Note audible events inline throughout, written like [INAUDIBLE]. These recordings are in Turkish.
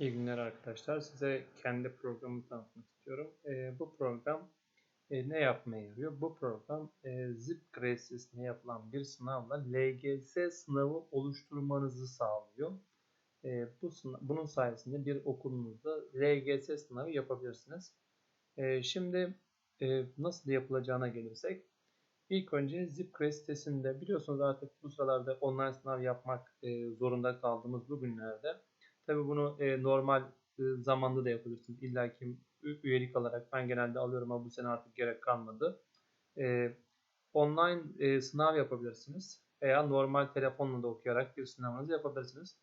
İyi günler arkadaşlar. Size kendi programımı tanıtmak istiyorum. Ee, bu program e, ne yapmaya yarıyor? Bu program e, Zip Graces'ine yapılan bir sınavla LGS sınavı oluşturmanızı sağlıyor. E, bu sınav, bunun sayesinde bir okulunuzda LGS sınavı yapabilirsiniz. E, şimdi e, nasıl yapılacağına gelirsek, ilk önce ZipGrace sitesinde biliyorsunuz artık bu sıralarda online sınav yapmak e, zorunda kaldığımız bu günlerde Tabi bunu e, normal e, zamanda da yapabilirsiniz. İlla ki üyelik alarak ben genelde alıyorum ama bu sene artık gerek kalmadı. E, online e, sınav yapabilirsiniz veya normal telefonla da okuyarak bir sınavınızı yapabilirsiniz.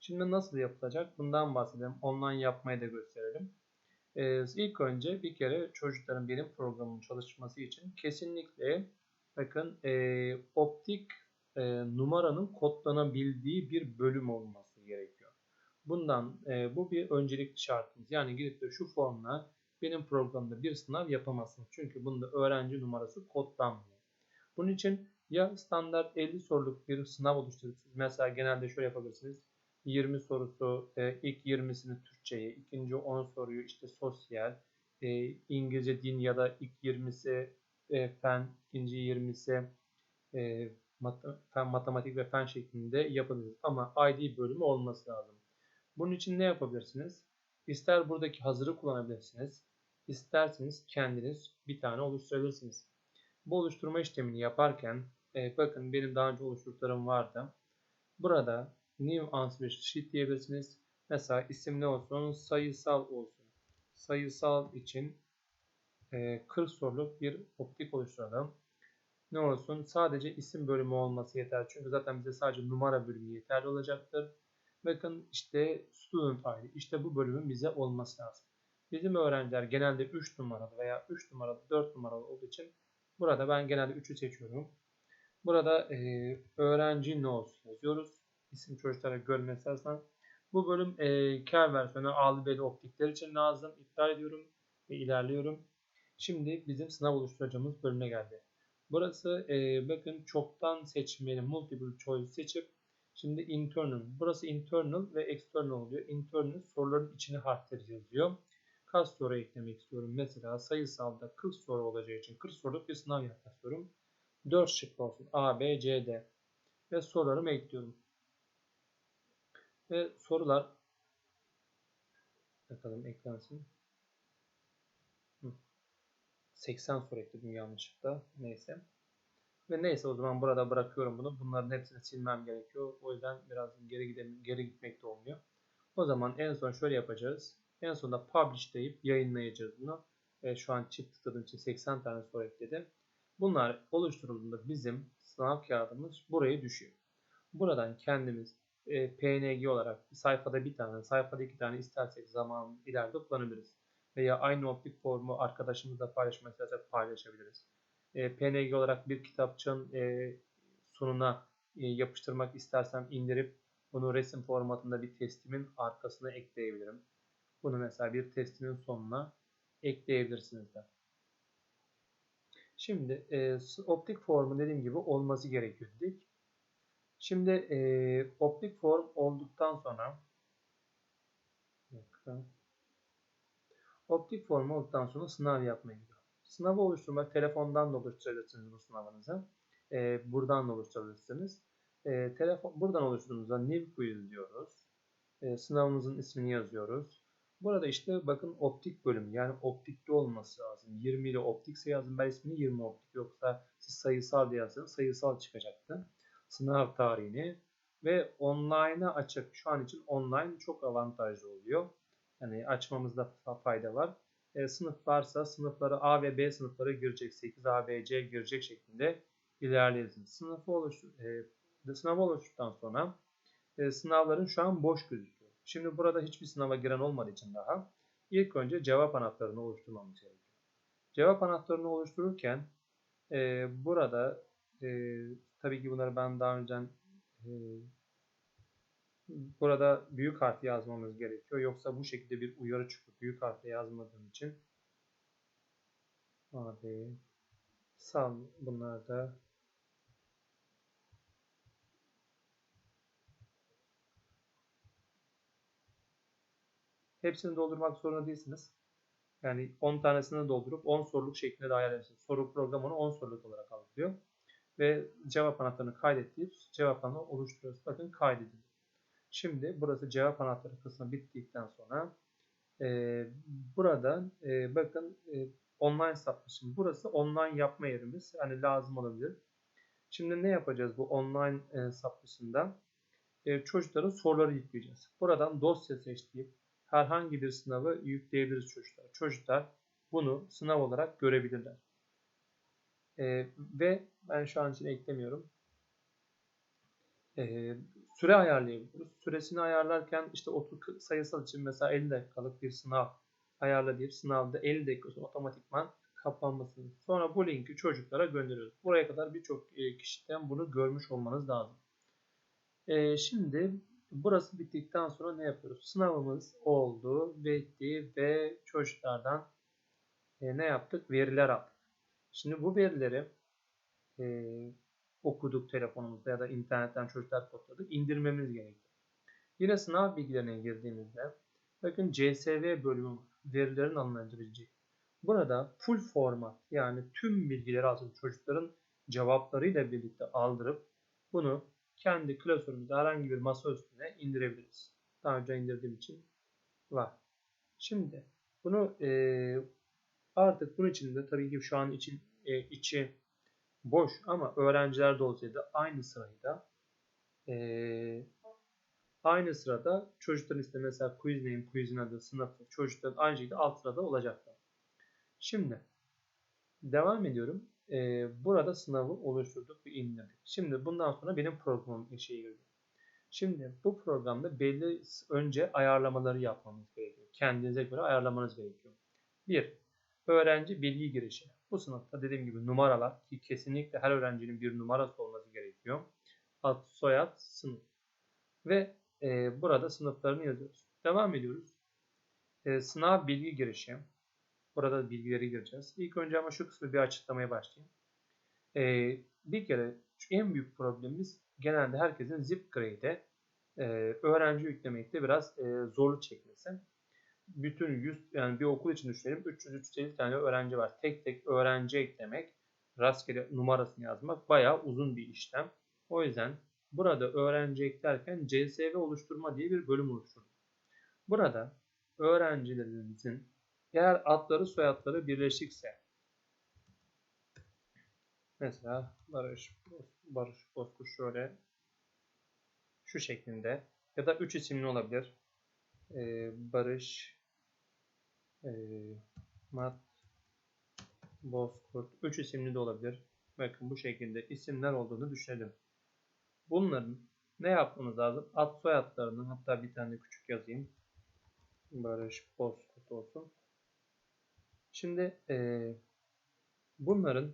Şimdi nasıl yapılacak? Bundan bahsedelim. Online yapmayı da gösterelim. Ee, ilk önce bir kere çocukların benim programın çalışması için kesinlikle bakın e, optik e, numaranın kodlanabildiği bir bölüm olması gerekiyor. Bundan e, bu bir öncelikli şartımız. Yani gidip de şu formla benim programda bir sınav yapamazsınız. Çünkü bunda öğrenci numarası kodlanmıyor. Bunun için ya standart 50 soruluk bir sınav oluşturuyorsunuz. Mesela genelde şöyle yapabilirsiniz. 20 sorusu e, ilk 20'sini Türkçe'ye, ikinci 10 soruyu işte sosyal, e, İngilizce din ya da ilk 20'si e, fen, ikinci 20'si e, mat fen, matematik ve fen şeklinde yapabiliriz. Ama ID bölümü olması lazım. Bunun için ne yapabilirsiniz? İster buradaki hazırı kullanabilirsiniz. İsterseniz kendiniz bir tane oluşturabilirsiniz. Bu oluşturma işlemini yaparken e, bakın benim daha önce oluşturduklarım vardı. Burada New Answer Sheet diyebilirsiniz. Mesela isim ne olsun? Sayısal olsun. Sayısal için e, 40 soruluk bir optik oluşturalım. Ne olsun? Sadece isim bölümü olması yeter. Çünkü zaten bize sadece numara bölümü yeterli olacaktır. Bakın işte student ID. İşte bu bölümün bize olması lazım. Bizim öğrenciler genelde 3 numaralı veya 3 numaralı 4 numaralı olduğu için burada ben genelde 3'ü seçiyorum. Burada e, öğrenci olsun yazıyoruz. İsim çocuklara görmesi açısından. Bu bölüm e, kar versiyonu ağlı optikler için lazım. İptal ediyorum ve ilerliyorum. Şimdi bizim sınav oluşturacağımız bölüme geldi. Burası e, bakın çoktan seçmeli multiple choice seçip Şimdi internal. Burası internal ve external oluyor. Internal soruların içine harfleri yazıyor. Kaç soru eklemek istiyorum? Mesela sayısalda 40 soru olacağı için 40 soruluk bir sınav yapmak istiyorum. 4 şık olsun. A, B, C, D. Ve sorularımı ekliyorum. Ve sorular bakalım eklensin. 80 soru ekledim yanlışlıkla. Neyse. Ve neyse o zaman burada bırakıyorum bunu. Bunların hepsini silmem gerekiyor. O yüzden biraz geri geri gitmek de olmuyor. O zaman en son şöyle yapacağız. En sonunda publish deyip yayınlayacağız bunu. E, şu an çift tıkladığım için 80 tane soru ekledim. Bunlar oluşturulduğunda bizim sınav kağıdımız buraya düşüyor. Buradan kendimiz e, PNG olarak sayfada bir tane, sayfada iki tane istersek zaman ileride kullanabiliriz. Veya aynı optik formu arkadaşımızla paylaşmak istersek paylaşabiliriz e, PNG olarak bir kitapçığın e, sonuna e, yapıştırmak istersem indirip bunu resim formatında bir testimin arkasına ekleyebilirim. Bunu mesela bir testimin sonuna ekleyebilirsiniz de. Şimdi e, optik formu dediğim gibi olması gerekiyor dedik. Şimdi e, optik form olduktan sonra optik form olduktan sonra sınav yapmaya gidiyor. Sınavı oluşturmak telefondan da oluşturabilirsiniz bu sınavınızı. E, buradan da oluşturabilirsiniz. E, telefon, buradan oluşturduğumuzda new quiz diyoruz. E, sınavımızın ismini yazıyoruz. Burada işte bakın optik bölüm yani optikli olması lazım. 20 ile optikse yazın ben ismini 20 optik yoksa siz sayısal diye yazın sayısal çıkacaktı. Sınav tarihini ve online'a açık. Şu an için online çok avantajlı oluyor. Yani açmamızda fayda var e, sınıf varsa sınıfları A ve B sınıfları girecek. 8 A, B, C girecek şeklinde ilerleyelim. Sınıfı oluştur, e, sınav oluştuktan sonra e, sınavların şu an boş gözüküyor. Şimdi burada hiçbir sınava giren olmadığı için daha ilk önce cevap anahtarını oluşturmamız gerekiyor. Cevap anahtarını oluştururken e, burada e, tabii ki bunları ben daha önce e, burada büyük harf yazmamız gerekiyor. Yoksa bu şekilde bir uyarı çıkıyor. Büyük harfle yazmadığım için. Abi sal bunlar da Hepsini doldurmak zorunda değilsiniz. Yani 10 tanesini doldurup 10 soruluk şeklinde de ayarlayabilirsiniz. Soru programı onu 10 soruluk olarak algılıyor. Ve cevap anahtarını kaydet deyip cevap anahtarını oluşturuyoruz. Bakın kaydedildi. Şimdi burası cevap anahtarı kısmı bittikten sonra e, buradan e, bakın e, online submission. Burası online yapma yerimiz. Yani lazım olabilir. Şimdi ne yapacağız bu online e, submission'da? E, çocukların soruları yükleyeceğiz. Buradan dosya seçtiğip herhangi bir sınavı yükleyebiliriz çocuklar. Çocuklar bunu sınav olarak görebilirler. E, ve ben şu an için eklemiyorum. E, süre ayarlayabiliyoruz. Süresini ayarlarken işte 30 sayısal için mesela 50 dakikalık bir sınav ayarla deyip sınavda 50 dakika sonra otomatikman kapanmasını. Sonra bu linki çocuklara gönderiyoruz. Buraya kadar birçok e, kişiden bunu görmüş olmanız lazım. E, şimdi burası bittikten sonra ne yapıyoruz? Sınavımız oldu, bitti ve çocuklardan e, ne yaptık? Veriler aldık. Şimdi bu verileri e, okuduk telefonumuzda ya da internetten çocuklar kodladık. indirmemiz gerekiyor. Yine sınav bilgilerine girdiğimizde bakın CSV bölümü verilerin alınabileceği. Burada full format yani tüm bilgileri aslında çocukların cevaplarıyla birlikte aldırıp bunu kendi klasörümüzde herhangi bir masa üstüne indirebiliriz. Daha önce indirdiğim için var. Şimdi bunu e, artık bunun için de tabii ki şu an için e, içi boş ama öğrenciler de olsaydı aynı sırayı e, aynı sırada çocukların işte mesela quiz name, quizin adı, sınıfı, çocukların aynı şekilde alt sırada olacaklar. Şimdi devam ediyorum. Ee, burada sınavı oluşturduk ve indirdik. Şimdi bundan sonra benim programım işe girdi. Şimdi bu programda belli önce ayarlamaları yapmamız gerekiyor. Kendinize göre ayarlamanız gerekiyor. Bir, öğrenci bilgi girişi. Bu sınıfta dediğim gibi numaralar ki kesinlikle her öğrencinin bir numarası olması gerekiyor. Ad, soyad, sınıf. Ve e, burada sınıflarını yazıyoruz. Devam ediyoruz. E, sınav bilgi girişi. Burada bilgileri gireceğiz. İlk önce ama şu kısmı bir açıklamaya başlayayım. Ee, bir kere en büyük problemimiz genelde herkesin zip grade'e e, öğrenci yüklemekte biraz e, zorluk çekmesi. Bütün 100 yani bir okul için düşünelim 300-350 tane öğrenci var. Tek tek öğrenci eklemek, rastgele numarasını yazmak bayağı uzun bir işlem. O yüzden burada öğrenci eklerken CSV oluşturma diye bir bölüm oluşturduk. Burada öğrencilerimizin eğer adları soyadları birleşikse mesela Barış Barış Bozkurt şöyle şu şeklinde ya da üç isimli olabilir. Ee, Barış e, Mat Bozkurt üç isimli de olabilir. Bakın bu şekilde isimler olduğunu düşünelim. Bunların ne yapmamız lazım? Ad soyadlarını hatta bir tane küçük yazayım. Barış Bozkurt olsun. Şimdi e, bunların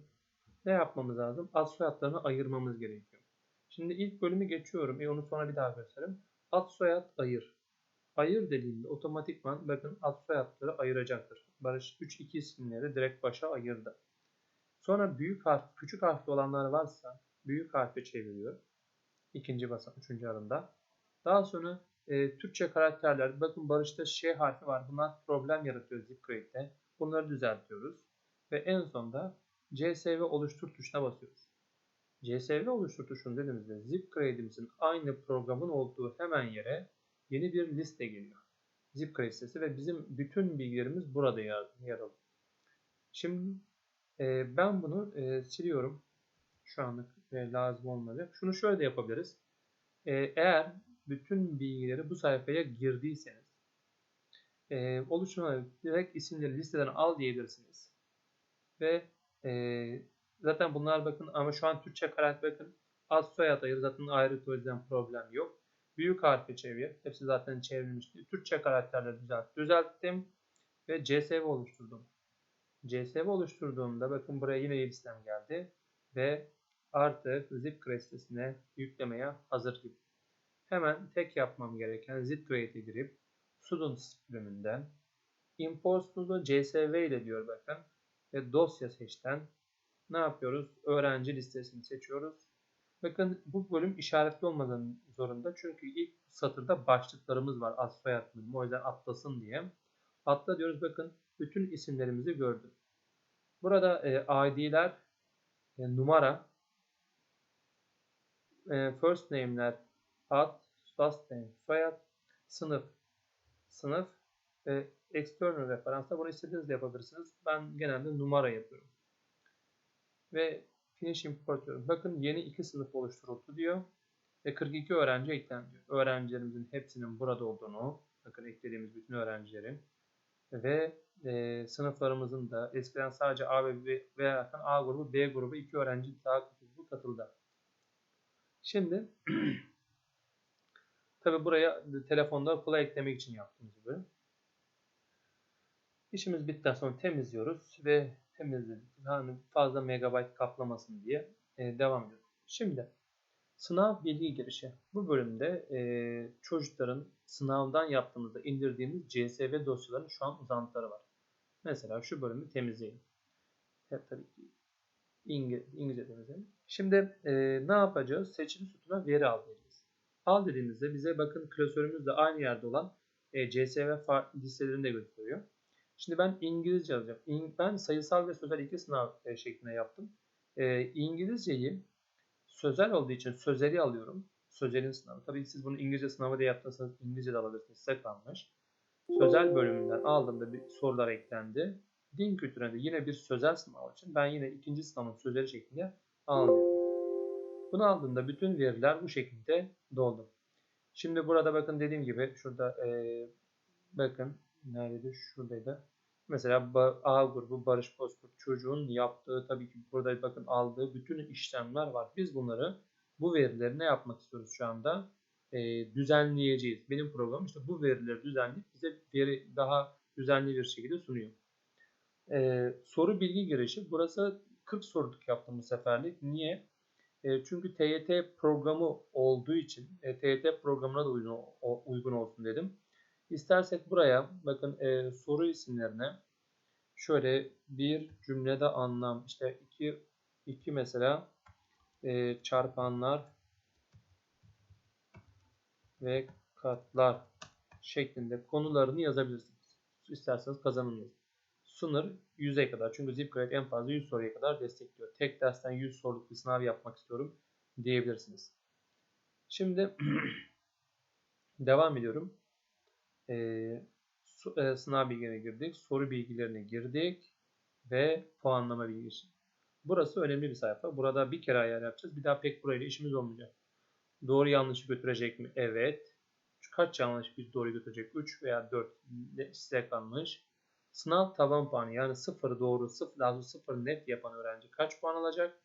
ne yapmamız lazım? Ad soyadlarını ayırmamız gerekiyor. Şimdi ilk bölümü geçiyorum. E onu sonra bir daha göstereyim. Ad soyad ayır. Ayır dediğimde otomatikman bakın ad soyadları ayıracaktır. Barış 3 2 isimleri direkt başa ayırdı. Sonra büyük harf, küçük harfli olanlar varsa büyük harfe çeviriyor. İkinci basamak, üçüncü adımda. Daha sonra e, Türkçe karakterler. Bakın Barış'ta Ş harfi var. Bunlar problem yaratıyor ZipGrade'de. Bunları düzeltiyoruz. Ve en sonda CSV oluştur tuşuna basıyoruz. CSV oluştur tuşunu dediğimizde zip grade'imizin aynı programın olduğu hemen yere yeni bir liste geliyor. Zip grade listesi ve bizim bütün bilgilerimiz burada yer, yer alıyor. Şimdi e, ben bunu e, siliyorum. Şu anlık e, lazım olmadı. Şunu şöyle de yapabiliriz. E, eğer bütün bilgileri bu sayfaya girdiyseniz e, oluşturma direkt isimleri listeden al diyebilirsiniz. Ve e, zaten bunlar bakın ama şu an Türkçe karakter bakın az soyad ayır zaten ayrı o yüzden problem yok. Büyük harfi çevir. Hepsi zaten çevrilmişti. Türkçe karakterleri düzelt. Düzelttim ve CSV oluşturdum. CSV oluşturduğumda bakın buraya yine listem geldi ve artık zip sitesine yüklemeye hazır gibi. Hemen tek yapmam gereken zip grade'e girip students bölümünden import to csv ile diyor bakın ve dosya seçten ne yapıyoruz? Öğrenci listesini seçiyoruz Bakın bu bölüm işaretli olmadan zorunda. Çünkü ilk satırda başlıklarımız var. Ad soyad bölümü. O yüzden atlasın diye. Atla diyoruz. Bakın bütün isimlerimizi gördüm. Burada e, ID'ler e, numara e, first name'ler ad, last name, soyad, sınıf, sınıf ve external referansla bunu istediğinizde yapabilirsiniz. Ben genelde numara yapıyorum. Ve finish import diyorum. Bakın yeni iki sınıf oluşturuldu diyor. Ve 42 öğrenci eklendi. Öğrencilerimizin hepsinin burada olduğunu, bakın eklediğimiz bütün öğrencilerin ve e, sınıflarımızın da eskiden sadece A ve B veya A grubu, B grubu iki öğrenci daha katıldı. Şimdi [CLEARS THROAT] tabi buraya telefonda kolay eklemek için yaptığımız gibi. İşimiz bittikten sonra temizliyoruz ve temizledik. Yani fazla megabayt kaplamasın diye e, devam ediyoruz. Şimdi sınav bilgi girişi. Bu bölümde e, çocukların sınavdan yaptığımızda indirdiğimiz CSV dosyalarının şu an uzantıları var. Mesela şu bölümü temizleyelim. Hep tabii ki İngilizce temizleyelim. Şimdi e, ne yapacağız? Seçili sütuna veri al diyeceğiz. Al dediğimizde bize bakın klasörümüzle aynı yerde olan e, CSV listelerini de gösteriyor. Şimdi ben İngilizce yazacağım. Ben sayısal ve sözel iki sınav e, şeklinde yaptım. E, İngilizceyi sözel olduğu için sözeli alıyorum. Sözelin sınavı. Tabii siz bunu İngilizce sınavı diye yaptıysanız İngilizce de alabilirsiniz. Size kalmış. Sözel bölümünden aldığımda bir sorular eklendi. Din kültüründe yine bir sözel sınav için ben yine ikinci sınavın sözleri şeklinde alıyorum. Bunu aldığımda bütün veriler bu şekilde doldu. Şimdi burada bakın dediğim gibi şurada e, bakın neredeydi? Şuradaydı. Mesela A grubu Barış Bozkurt çocuğun yaptığı tabii ki burada bakın aldığı bütün işlemler var. Biz bunları bu verileri ne yapmak istiyoruz şu anda? E, düzenleyeceğiz. Benim programım işte bu verileri düzenleyip bize veri daha düzenli bir şekilde sunuyor. E, soru bilgi girişi. Burası 40 soruluk yaptım bu seferlik. Niye? E, çünkü TYT programı olduğu için e, TYT programına da uygun, o, uygun olsun dedim. İstersek buraya bakın e, soru isimlerine şöyle bir cümlede anlam işte iki, iki mesela e, çarpanlar ve katlar şeklinde konularını yazabilirsiniz. İsterseniz kazanın Sınır 100'e kadar. Çünkü ZipGrade en fazla 100 soruya kadar destekliyor. Tek dersten 100 soruluk bir sınav yapmak istiyorum diyebilirsiniz. Şimdi [CLEARS THROAT] devam ediyorum. Ee, e, sınav bilgilerine girdik. Soru bilgilerine girdik. Ve puanlama bilgisi. Burası önemli bir sayfa. Burada bir kere ayar yapacağız. Bir daha pek burayla işimiz olmayacak. Doğru yanlışı götürecek mi? Evet. Kaç yanlış bir doğru götürecek? 3 veya 4 size kalmış. Sınav taban puanı yani 0 doğru 0 lazım 0 net yapan öğrenci kaç puan alacak?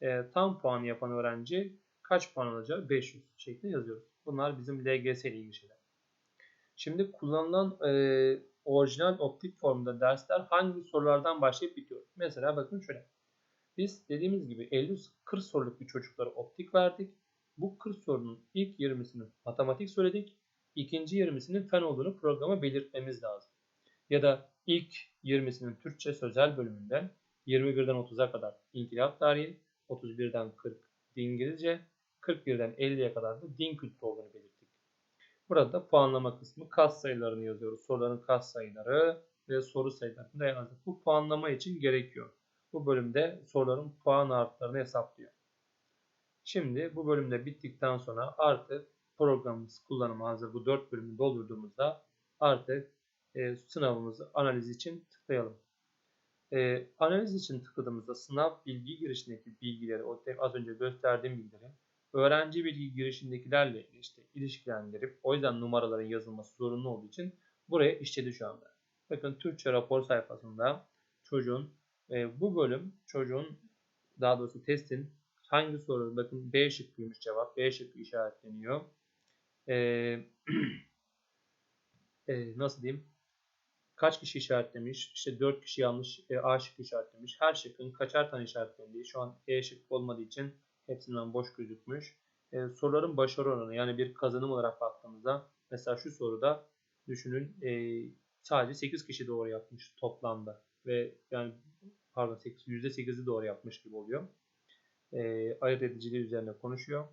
E, tam puan yapan öğrenci kaç puan alacak? 500 şeklinde yazıyoruz. Bunlar bizim LGS ile ilgili şeyler. Şimdi kullanılan e, orijinal optik formda dersler hangi sorulardan başlayıp bitiyor? Mesela bakın şöyle. Biz dediğimiz gibi 50-40 soruluk bir çocuklara optik verdik. Bu 40 sorunun ilk 20'sini matematik söyledik. İkinci 20'sinin fen olduğunu programa belirtmemiz lazım. Ya da ilk 20'sinin Türkçe sözel bölümünden 21'den 30'a kadar inkılap tarihi, 31'den 40 İngilizce, 41'den 50'ye kadar da din kültürü olduğunu belirttik. Burada puanlama kısmı kas sayılarını yazıyoruz. Soruların kas sayıları ve soru sayılarını da yazdık. Bu puanlama için gerekiyor. Bu bölümde soruların puan artılarını hesaplıyor. Şimdi bu bölümde bittikten sonra artık programımız kullanıma hazır bu 4 bölümü doldurduğumuzda artık e, sınavımızı analiz için tıklayalım. E, analiz için tıkladığımızda sınav bilgi girişindeki bilgileri, o az önce gösterdiğim bilgileri öğrenci bilgi girişindekilerle işte ilişkilendirip o yüzden numaraların yazılması zorunlu olduğu için buraya işledi şu anda. Bakın Türkçe rapor sayfasında çocuğun e, bu bölüm çocuğun daha doğrusu testin hangi soru bakın B şıkkıymış cevap B şıkkı işaretleniyor. E, [CLEARS THROAT] e, nasıl diyeyim kaç kişi işaretlemiş? İşte 4 kişi yanlış e, A şıkkı işaretlemiş. Her şıkkın kaçar tane işaretlendiği şu an E şıkkı olmadığı için hepsinden boş gözükmüş. E, soruların başarı oranı yani bir kazanım olarak baktığımızda mesela şu soruda düşünün e, sadece 8 kişi doğru yapmış toplamda ve yani pardon 8, %8'i doğru yapmış gibi oluyor. e, ayırt ediciliği üzerine konuşuyor.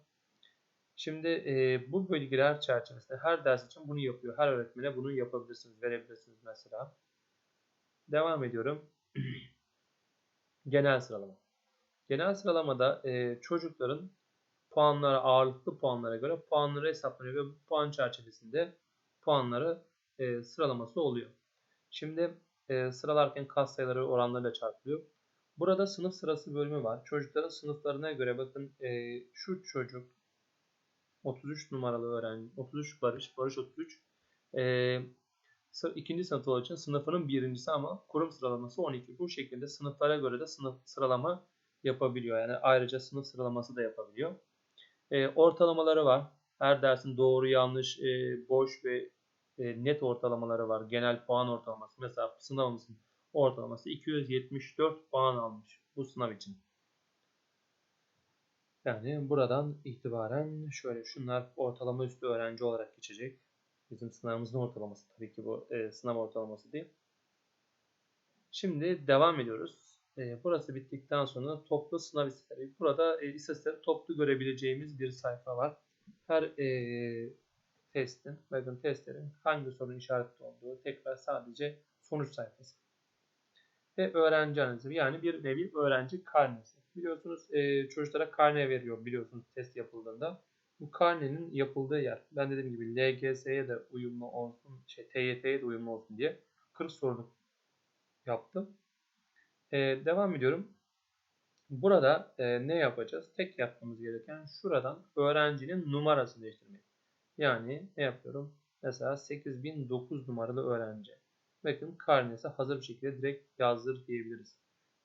Şimdi e, bu bilgiler çerçevesinde her ders için bunu yapıyor. Her öğretmene bunu yapabilirsiniz, verebilirsiniz mesela. Devam ediyorum. [CLEARS THROAT] Genel sıralama. Genel sıralamada e, çocukların puanlara, ağırlıklı puanlara göre puanları hesaplanıyor ve bu puan çerçevesinde puanları e, sıralaması oluyor. Şimdi e, sıralarken kas sayıları oranlarıyla çarpılıyor. Burada sınıf sırası bölümü var. Çocukların sınıflarına göre bakın e, şu çocuk 33 numaralı öğrenci 33 Barış, Barış 33 e, ikinci sınıf olduğu için sınıfının birincisi ama kurum sıralaması 12. Bu şekilde sınıflara göre de sınıf sıralama yapabiliyor. Yani ayrıca sınıf sıralaması da yapabiliyor. E, ortalamaları var. Her dersin doğru, yanlış, e, boş ve e, net ortalamaları var. Genel puan ortalaması. Mesela sınavımızın ortalaması 274 puan almış bu sınav için. Yani buradan itibaren şöyle şunlar ortalama üstü öğrenci olarak geçecek. Bizim sınavımızın ortalaması tabii ki bu e, sınav ortalaması değil. Şimdi devam ediyoruz. E, burası bittikten sonra toplu sınav istatistikleri. Burada e, istatistikleri toplu görebileceğimiz bir sayfa var. Her e, testin, bakın testlerin hangi sorun işaretli olduğu tekrar sadece sonuç sayfası. Ve öğrenci analizi yani bir nevi öğrenci karnesi. Biliyorsunuz e, çocuklara karne veriyor biliyorsunuz test yapıldığında. Bu karnenin yapıldığı yer. Ben dediğim gibi LGS'ye de uyumlu olsun, şey, TYT'ye de uyumlu olsun diye 40 soruluk yaptım. E, devam ediyorum. Burada e, ne yapacağız? Tek yapmamız gereken şuradan öğrencinin numarasını değiştirmek. Yani ne yapıyorum? Mesela 8009 numaralı öğrenci. Bakın karnesi hazır bir şekilde direkt yazdır diyebiliriz.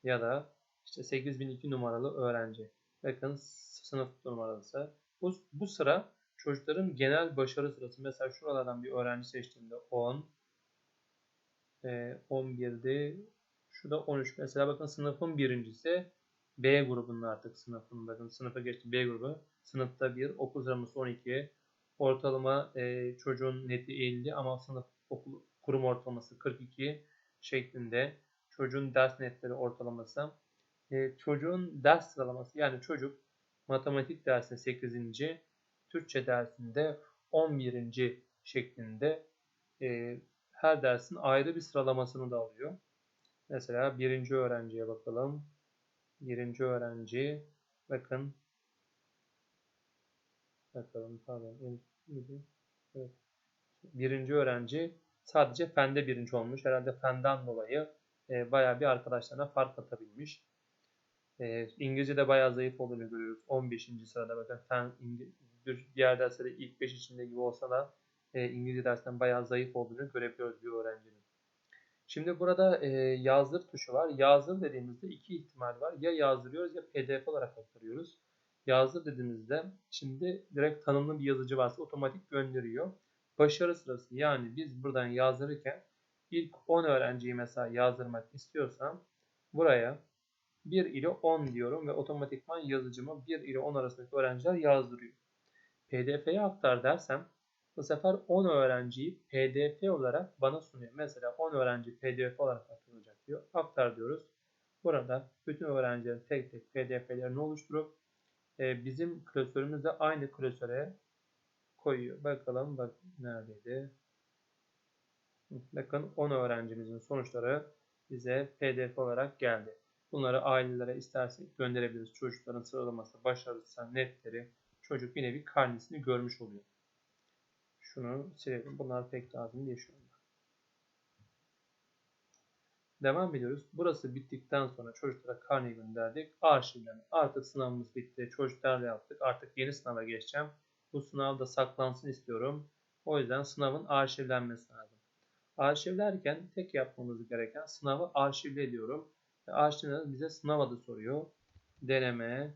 Ya da işte 8002 numaralı öğrenci. Bakın sınıf numarası. Bu, bu sıra çocukların genel başarı sırası. Mesela şuralardan bir öğrenci seçtiğimde 10, e, 11'di, şu da 13. Mesela bakın sınıfın birincisi B grubunun artık sınıfın. Bakın sınıfa geçti B grubu. Sınıfta 1, okul sıralaması 12. Ortalama e, çocuğun neti 50 ama sınıf okul kurum ortalaması 42 şeklinde. Çocuğun ders netleri ortalaması. E, çocuğun ders sıralaması yani çocuk matematik dersinde 8. Türkçe dersinde 11. şeklinde e, her dersin ayrı bir sıralamasını da alıyor. Mesela birinci öğrenciye bakalım. Birinci öğrenci bakın bakalım pardon birinci öğrenci sadece fende birinci olmuş. Herhalde fenden dolayı e, bayağı bir arkadaşlarına fark atabilmiş. E, İngilizce'de bayağı zayıf olduğunu görüyoruz. 15. sırada bakın fen diğer derslerde ilk 5 içinde gibi olsa da e, İngilizce dersinden bayağı zayıf olduğunu görebiliyoruz bir öğrencinin. Şimdi burada e, yazdır tuşu var. Yazdır dediğimizde iki ihtimal var. Ya yazdırıyoruz ya pdf olarak aktarıyoruz. Yazdır dediğimizde şimdi direkt tanımlı bir yazıcı varsa otomatik gönderiyor. Başarı sırası yani biz buradan yazdırırken ilk 10 öğrenciyi mesela yazdırmak istiyorsam buraya 1 ile 10 diyorum ve otomatikman yazıcıma 1 ile 10 arasındaki öğrenciler yazdırıyor. PDF'ye aktar dersem bu sefer 10 öğrenciyi PDF olarak bana sunuyor. Mesela 10 öğrenci PDF olarak aktarılacak diyor. Aktar diyoruz. Burada bütün öğrencilerin tek tek PDF'lerini oluşturup e, bizim klasörümüzde aynı klasöre koyuyor. Bakalım bak neredeydi? Bakın 10 öğrencimizin sonuçları bize PDF olarak geldi. Bunları ailelere istersek gönderebiliriz. Çocukların sıralaması, başarısı, netleri, çocuk bir nevi karnesini görmüş oluyor. Şunu silelim. Bunlar pek lazım değil şu anda. Devam ediyoruz. Burası bittikten sonra çocuklara karne gönderdik. Arşivleme. Artık sınavımız bitti. Çocuklarla yaptık. Artık yeni sınava geçeceğim. Bu sınavda saklansın istiyorum. O yüzden sınavın arşivlenmesi lazım. Arşivlerken tek yapmamız gereken sınavı arşivle ediyorum. Arşivler bize sınav adı soruyor. Deneme,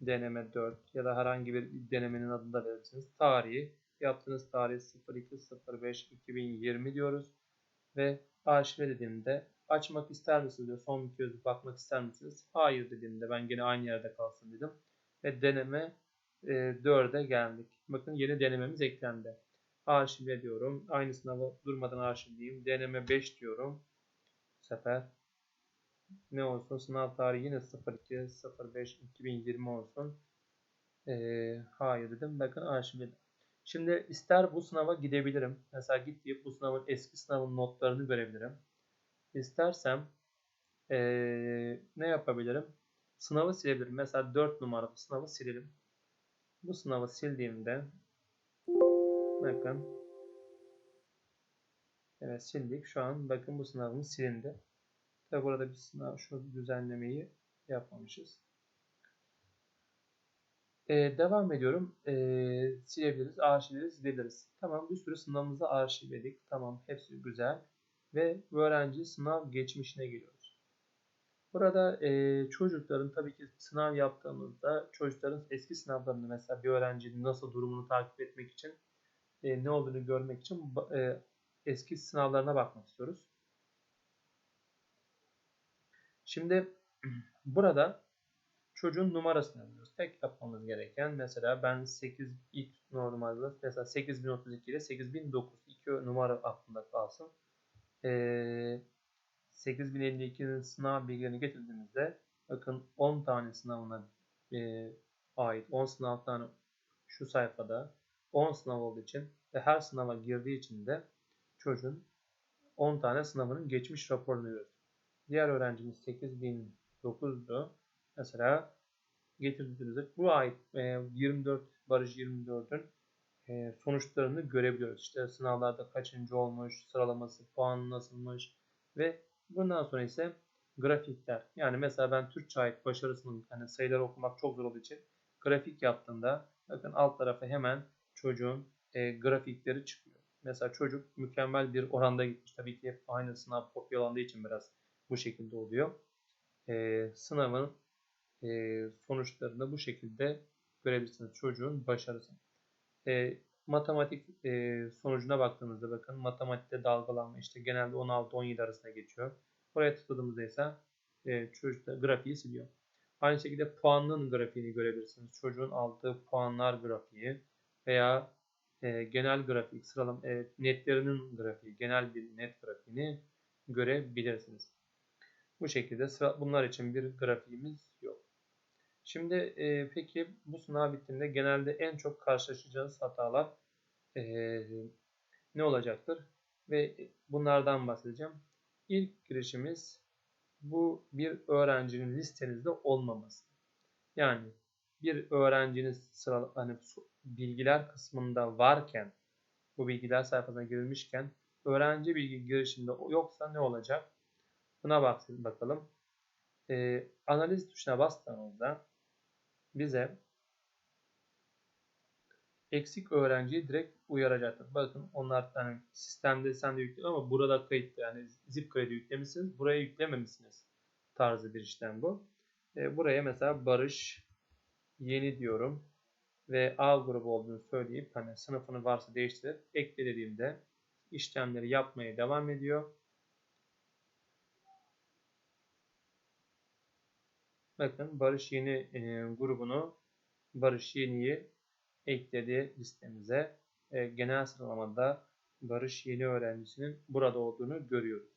deneme 4 ya da herhangi bir denemenin adını da verirsiniz. Tarihi, Yaptığınız tarih 02.05.2020 diyoruz. Ve arşive dediğimde açmak ister misiniz diyor. Son bir kez bakmak ister misiniz? Hayır dediğimde ben yine aynı yerde kalsın dedim. Ve deneme e, 4'e geldik. Bakın yeni denememiz eklendi. Arşivle diyorum. Aynı sınavı durmadan arşivleyeyim. Deneme 5 diyorum. Bu sefer ne olsun? Sınav tarihi yine 02 05 2020 olsun. Ee, hayır dedim. Bakın arşivledim. Şimdi ister bu sınava gidebilirim. Mesela git deyip bu sınavın eski sınavın notlarını görebilirim. İstersem ee, ne yapabilirim? Sınavı silebilirim. Mesela 4 numaralı sınavı silelim. Bu sınavı sildiğimde bakın evet sildik. Şu an bakın bu sınavımız silindi. Tabi burada bir sınav şu düzenlemeyi yapmamışız. Ee, devam ediyorum. Ee, silebiliriz, arşivleriz, silebiliriz. Tamam bir sürü sınavımızı arşivledik. Tamam hepsi güzel. Ve öğrenci sınav geçmişine geliyoruz. Burada e, çocukların tabii ki sınav yaptığımızda çocukların eski sınavlarını mesela bir öğrencinin nasıl durumunu takip etmek için e, ne olduğunu görmek için e, eski sınavlarına bakmak istiyoruz. Şimdi [CLEARS THROAT] burada çocuğun numarasını alıyoruz. Tek yapmamız gereken mesela ben 8 ilk normalde mesela 8032 ile 8009 iki numara aklında kalsın. Ee, 8052'nin sınav bilgilerini getirdiğimizde bakın 10 tane sınavına e, ait 10 sınav tane şu sayfada 10 sınav olduğu için ve her sınava girdiği için de çocuğun 10 tane sınavının geçmiş raporunu görüyoruz. Diğer öğrencimiz 8009'du. Mesela getirdiğimizde bu ait 24 Barış 24'ün e, sonuçlarını görebiliyoruz. İşte sınavlarda kaçıncı olmuş, sıralaması, puan nasılmış ve bundan sonra ise grafikler. Yani mesela ben Türkçe ait başarısının yani sayıları okumak çok zor olduğu için grafik yaptığımda bakın alt tarafa hemen çocuğun e, grafikleri çıkıyor. Mesela çocuk mükemmel bir oranda gitmiş. Tabii ki hep aynı sınav kopyalandığı için biraz bu şekilde oluyor. E, sınavın e, sonuçlarını bu şekilde görebilirsiniz. Çocuğun başarısı. E, matematik e, sonucuna baktığımızda bakın matematikte dalgalanma işte genelde 16-17 arasında geçiyor. Oraya tıkladığımızda ise e, çocukta grafiği siliyor. Aynı şekilde puanın grafiğini görebilirsiniz. Çocuğun aldığı puanlar grafiği veya e, genel grafik sıralama e, netlerinin grafiği, genel bir net grafiğini görebilirsiniz. Bu şekilde sıra, bunlar için bir grafiğimiz. Şimdi e, peki bu sınav bittiğinde genelde en çok karşılaşacağınız hatalar e, ne olacaktır? Ve bunlardan bahsedeceğim. İlk girişimiz bu bir öğrencinin listenizde olmaması. Yani bir öğrenciniz sıra, hani bilgiler kısmında varken bu bilgiler sayfasına girilmişken öğrenci bilgi girişinde yoksa ne olacak? Buna bakalım. Ee, analiz tuşuna bastığımızda bize eksik öğrenciyi direkt uyaracaktır. Bakın onlar yani sistemde sen de yüklü ama burada kayıtlı yani zip kredi yüklemişsiniz. Buraya yüklememişsiniz tarzı bir işlem bu. Ee, buraya mesela Barış yeni diyorum ve A grubu olduğunu söyleyip hani sınıfını varsa değiştirip ekle dediğimde işlemleri yapmaya devam ediyor. Bakın Barış Yeni e, grubunu Barış Yeni'yi ekledi listemize. E, genel sıralamada Barış Yeni öğrencisinin burada olduğunu görüyoruz.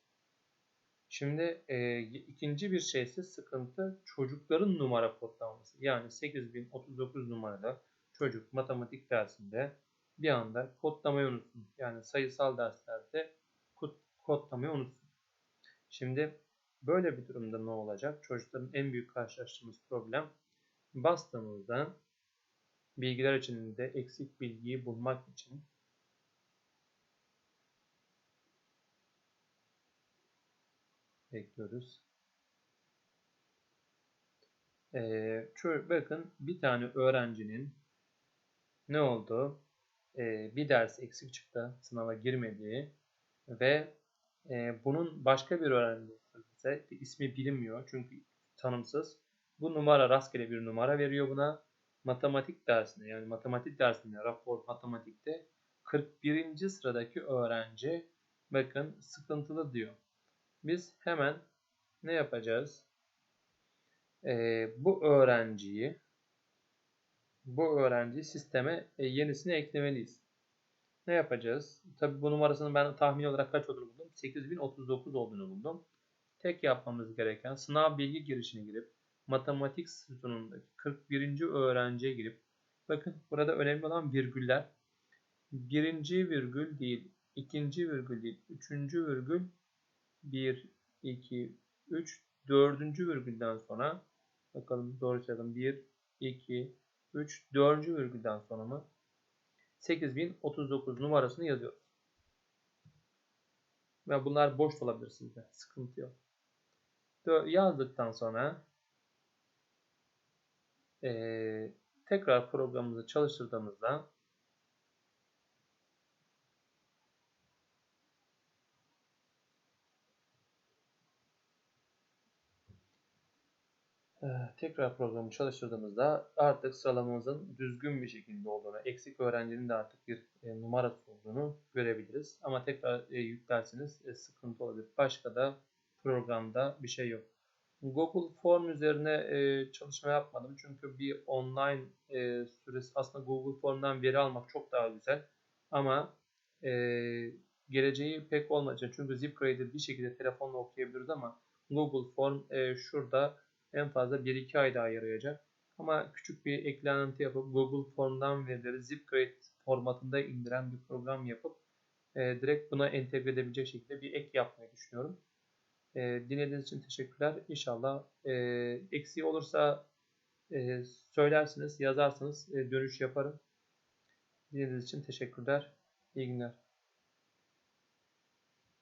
Şimdi e, ikinci bir şey ise sıkıntı çocukların numara kodlaması. Yani 8039 numaralı çocuk matematik dersinde bir anda kodlamayı unutsun. Yani sayısal derslerde kod, kodlamayı unutsun. Şimdi böyle bir durumda ne olacak? Çocukların en büyük karşılaştığımız problem bastığımızda bilgiler içinde eksik bilgiyi bulmak için bekliyoruz. Ee, şöyle bakın bir tane öğrencinin ne oldu? Ee, bir ders eksik çıktı, sınava girmediği ve e, bunun başka bir öğrenci ise ismi bilinmiyor çünkü tanımsız. Bu numara rastgele bir numara veriyor buna. Matematik dersinde yani matematik dersinde rapor matematikte 41. sıradaki öğrenci bakın sıkıntılı diyor. Biz hemen ne yapacağız? Ee, bu öğrenciyi bu öğrenci sisteme e, yenisini eklemeliyiz. Ne yapacağız? Tabi bu numarasının ben tahmin olarak kaç olduğunu buldum. 8039 olduğunu buldum. tek yapmamız gereken sınav bilgi girişine girip matematik sütunundaki 41. öğrenciye girip bakın burada önemli olan virgüller birinci virgül değil, ikinci virgül değil, üçüncü virgül 1, 2, 3, dördüncü virgülden sonra bakalım doğru sayalım 1, 2, 3, dördüncü virgülden sonra mı 8039 numarasını yazıyoruz. Ve bunlar boş olabilir sizde. Sıkıntı yok. Yazdıktan sonra ee, tekrar programımızı çalıştırdığımızda tekrar programı çalıştırdığımızda artık sıralamamızın düzgün bir şekilde olduğunu, eksik öğrencinin de artık bir e, numarası olduğunu görebiliriz. Ama tekrar e, yüklerseniz e, sıkıntı olabilir. Başka da programda bir şey yok. Google Form üzerine çalışma yapmadım. Çünkü bir online süresi aslında Google Form'dan veri almak çok daha güzel. Ama geleceği pek olmayacak. Çünkü ZipGrade'i bir şekilde telefonla okuyabiliriz ama Google Form şurada en fazla 1-2 ay daha yarayacak. Ama küçük bir eklenti yapıp Google Form'dan verileri ZipGrade formatında indiren bir program yapıp e, direkt buna entegre edebilecek şekilde bir ek yapmayı düşünüyorum. E, dinlediğiniz için teşekkürler. İnşallah e, eksiği olursa e, söylersiniz, yazarsınız, e, dönüş yaparım. Dinlediğiniz için teşekkürler. İyi günler.